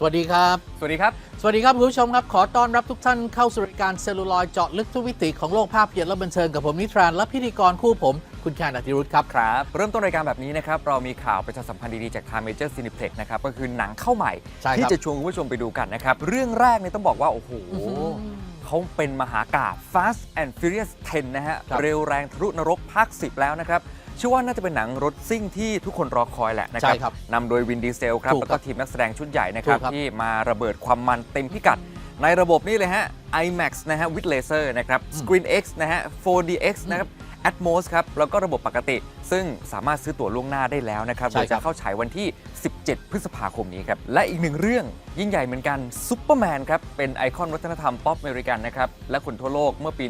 สวัสดีครับ สวัสดีครับ สวัสดีครับคุณผู้ชมครับ ขอต้อนรับทุกท่านเข้าสู่รายการเซลลูลอยด์เจาะลึกทุกวิติของโลกภาพยนตร์และบันเทิงกับผมนิทรานและพิธีกรคู่ผมคุณแคนอธิรุธครับ ครับ เริ่มต้นรายการแบบนี้นะครับ เรามีข่าวประชาสัมพันธ์ดี ๆ จากทางเมเจอร์ซีนิเพล็กนะครับ ก็คือหนังเข้าใหม่ ใช่ครับ ที่จะชวนคุณผู้ชมไปดูกันนะครับ เรื่องแรกเนี่ยต้องบอกว่า โอ้โหเขาเป็นมหากาบ Fast and Furious 10 นะฮะ ครับ เร็วแรงทะลุนรกภาค 10 แล้วนะครับ เชื่อว่าน่าจะเป็นหนังรถซิ่งที่ทุกคนรอคอยแหละนะครัใช่ครับนำโดยวินดีเซลครับถูกแล้วก็ครับทีมนักแสดงชุดใหญ่นะครับถูกครับ ที่มาระเบิดความมันเต็มพิกัด ในระบบนี้เลยฮะ IMAX นะฮะ with laser นะครับ Screen X นะฮะ 4DX นะครับ Atmos ครับ แล้วก็ระบบปกติ ซึ่งสามารถซื้อตั๋วล่วงหน้าได้แล้วนะครับใช่โดยครัจะบเข้าฉายวันที่ 17 พฤษภาคมนี้ครับ และอีกหนึ่งเรื่องยิ่งใหญ่เหมือนกันซูเปอร์แมนครับ เป็นไอคอนวัฒนธรรมป๊อปอเมริกันนะครับ และคนทั่วโลกเมื่อปี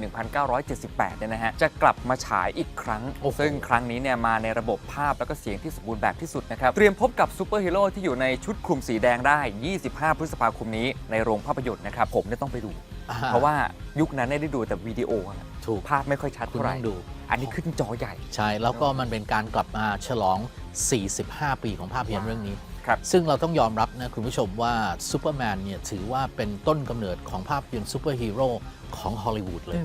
1978 เนี่ยนะฮะ จะกลับมาฉายอีกครั้งโอ้โหซึ่งครั้งนี้เนี่ยมาในระบบภาพแล้วก็เสียงที่สมบูรณ์แบบที่สุดนะครับ เตรียมพบกับซูเปอร์ฮีโร่ที่อยู่ในชุดคลุมสีแดงได้ 25 พฤษภาคมนี้ในโรงภาพยนตร์นะครับผมเนี่ยต้องไปดูอ่ เพราะว่ายุคนั้นเนี่ยได้ดูแต่วิดีโออะถูกภาพไม่ค่อยชัดคุณเท่าไหร่ต้องดู อันนี้ขึ้นจอใหญ่ ใช่ แล้วก็มันเป็นการกลับมาฉลอง 45 ปีของภาพยนตร์เรื่องนี้ ครับ ซึ่งเราต้องยอมรับนะคุณผู้ชมว่าซูเปอร์แมนเนี่ยถือว่าเป็นต้นกำเนิดของภาพยนตร์ซูเปอร์ฮีโร่ของฮอลลีวูดเลย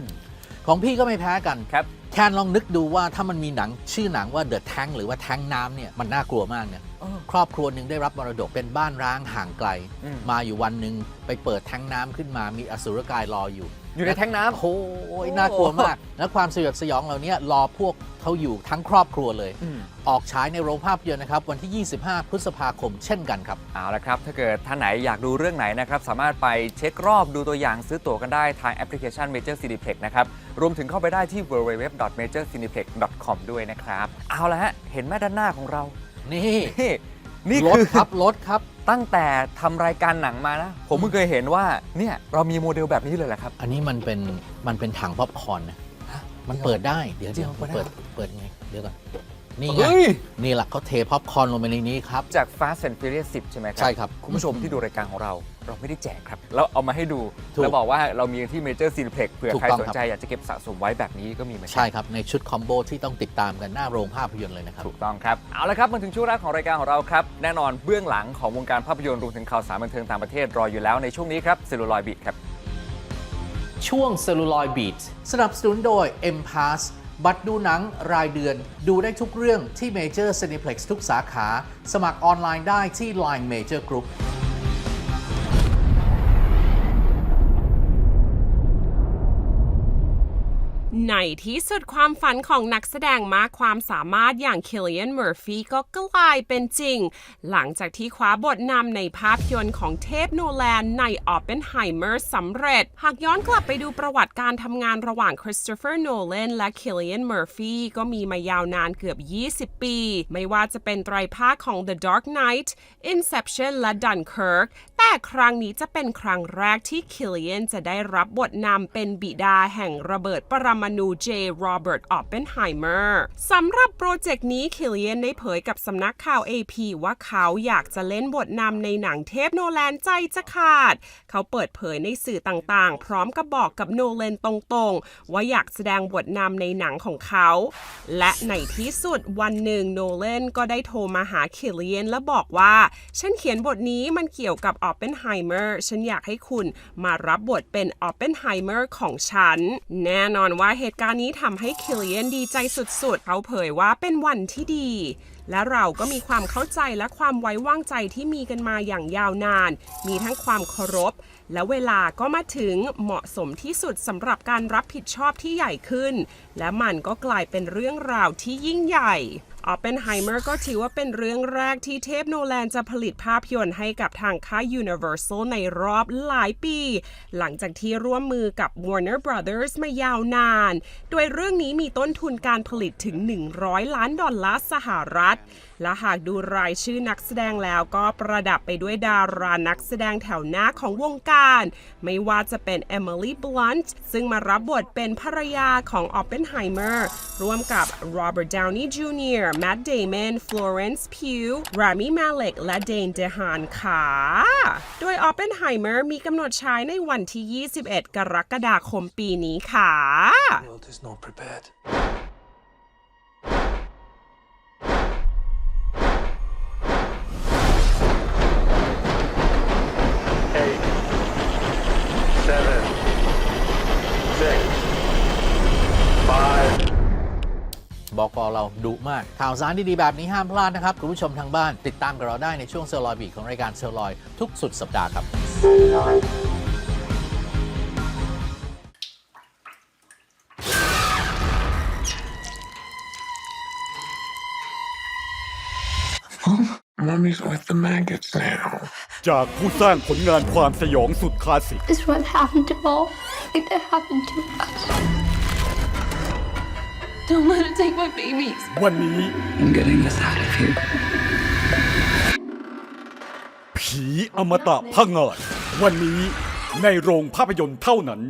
ของพี่ก็ไม่แพ้กัน ครับ แคนลองนึกดูว่าถ้ามันมีหนังชื่อหนังว่า The Tank หรือว่าแทงน้ำเนี่ยมันน่ากลัวมากเนี่ยเออ ครอบครัวหนึ่งได้รับมรดกเป็นบ้านร้างห่างไกล อืม มาอยู่วันหนึ่งไปเปิดแทงน้ำขึ้นมามีอสุรกายรออยู่ อยู่ในแท้งน้ำโอ้โหน่ากลัวมากและความสยดสยองเหล่านี้รอพวกเขาอยู่ทั้งครอบครัวเลย อืมออกฉายในโรงภาพยนตร์นะครับ วันที่ 25 พฤษภาคมเช่นกันครับเอาละครับ ถ้าเกิดท่านไหนอยากดูเรื่องไหนนะครับ สามารถไปเช็ครอบดูตัวอย่างซื้อตั๋วกันได้ทางแอปพลิเคชัน Major Cineplex นะครับ รวมถึงเข้าไปได้ที่ www.majorcineplex.com ด้วยนะครับ เอาละฮะ เห็นแม่ด้านหน้าของเรา นี่ นี่ นี่รถคือครับรถครับตั้งแต่ทำรายการหนังมานะ ผมเพิ่งเคยเห็นว่าเนี่ยเรามีโมเดลแบบนี้เลยแหละครับ อันนี้มันเป็นมันเป็นถังป๊อปคอร์นนะ มันเปิดได้ เดี๋ยวจริงเดี๋ยวเปิดได้เปิดเปิดไง เดี๋ยวก่อน นี่ไงเฮ้ย นี่แหละเขาเทป๊อปคอร์นลงไปในนี้ครับ จาก Fast and Furious 10 ใช่ไหมครัใช่ครับคุณผู้ชมที่ดูรายการของเรา เราไม่ได้แจกครับเราเอามาให้ดู ถูกแล้วบอกว่าเรามีที่ Major Cineplex เผื่อถูกใครต้องสนครับใจอยากจะเก็บสะสมไว้แบบนี้ก็มีเหมือนกัใช่ครับ ในชุดคอมโบที่ต้องติดตามกันหน้าโรงภาพยนตร์เลยนะครับ ถูกต้องครับ เอาละครับ มาถึงช่วงแรกของรายการของเราครับ แน่นอนเบื้องหลังของวงการภาพยนตร์รวมถึงข่าวสารบันเทิงต่างประเทศรออยู่แล้วในช่วงนี้ครับเซลูลอยบิครับ ช่วง Celluloid Beats สนับสนุนโดย M Pass บัตรดูหนังรายเดือน ดูได้ทุกเรื่องที่ Major Cineplex ทุกสาขา สมัครออนไลน์ได้ที่ Line Major Group ในที่สุดความฝันของนักแสดงมากความสามารถอย่างคิลเลียนเมอร์ฟีก็กลายเป็นจริง หลังจากที่คว้าบทนำในภาพยนตร์ของเทพโนแลนในออ p เปนไฮเมอร์สำเร็จ หากย้อนกลับไปดูประวัติการทำงานระหว่างคริสโตเฟอร์โนแลนและคิลเลียนเมอร์ฟีก็มีมายาวนานเกือบ 20 ปี ไม่ว่าจะเป็นไตรภาคของ The Dark Knight Inception และ Dunkirk แต่ครั้งนี้จะเป็นครั้งแรกที่คิลเลียนจะได้รับบทนำเป็นบิดาแห่งระเบิดปรมาณูเจโรเบิร์ตออปเปนไฮเมอร์สำหรับโปรเจกต์นี้คิลเลียนได้เผยกับสำนักข่าว AP ว่าเขาอยากจะเล่นบทนำในหนังเทพโนแลนใจจะขาด เขาเปิดเผยในสื่อต่างๆ พร้อมกับบอกกับโนแลนตรงๆ ว่าอยากแสดงบทนำในหนังของเขา และในที่สุดวันหนึ่งโนแลนก็ได้โทรมาหาคิลเลียนและบอกว่า ฉันเขียนบทนี้มันเกี่ยวกับออปเปนไฮเมอร์ฉันอยากให้คุณมารับบทเป็นออปเปนไฮเมอร์ของฉัน แน่นอนว่าเหหตุการณ์นี้ทำให้คิลเลียนดีใจสุดๆ เขาเผยว่าเป็นวันที่ดีและเราก็มีความเข้าใจและความไว้วางใจที่มีกันมาอย่างยาวนาน มีทั้งความเคารพ และเวลาก็มาถึงเหมาะสมที่สุดสำหรับการรับผิดชอบที่ใหญ่ขึ้น และมันก็กลายเป็นเรื่องราวที่ยิ่งใหญ่ออปเปนไฮเมอร์ก็ถือว่าเป็นเรื่องแรกที่เทพโนแลนจะผลิตภาพยนตร์ให้กับทางค่าย Universal ในรอบหลายปี หลังจากที่ร่วมมือกับ Warner Brothers มายาวนาน โดยเรื่องนี้มีต้นทุนการผลิตถึง 100 ล้านดอลลาร์สหรัฐและหากดูรายชื่อนักแสดงแล้วก็ประดับไปด้วยดารานักแสดงแถวหน้าของวงการ ไม่ว่าจะเป็น Emily Blunt ซึ่งมารับบทเป็นภรรยาของ Oppenheimer ร่วมกับ Robert Downey Jr., Matt Damon, Florence Pugh, Rami Malek และ Dane DeHaan ค่ะ โดย Oppenheimer มีกำหนดฉายในวันที่ 21 กรกฎาคมปีนี้ค่ะ The world is not prepared. บอกอเราดุมาก ข่าวสารดีๆแบบนี้ห้ามพลาดนะครับ คุณผู้ชมทางบ้าน ติดตามกับเราได้ในช่วงเซอร์ลอยบีของรายการเซอร์ลอยทุกสุดสัปดาห์ครับ Mommy's with the maggots now. จากผู้สร้างผลงานความสยองสุดคลาสสิก is what happened to all like that happened to us. Don't let it take my babies. วันนี้ I'm getting us out of here. ผีอมตะพังงาดวันนี้ในโรงภาพยนตร์เท่านั้น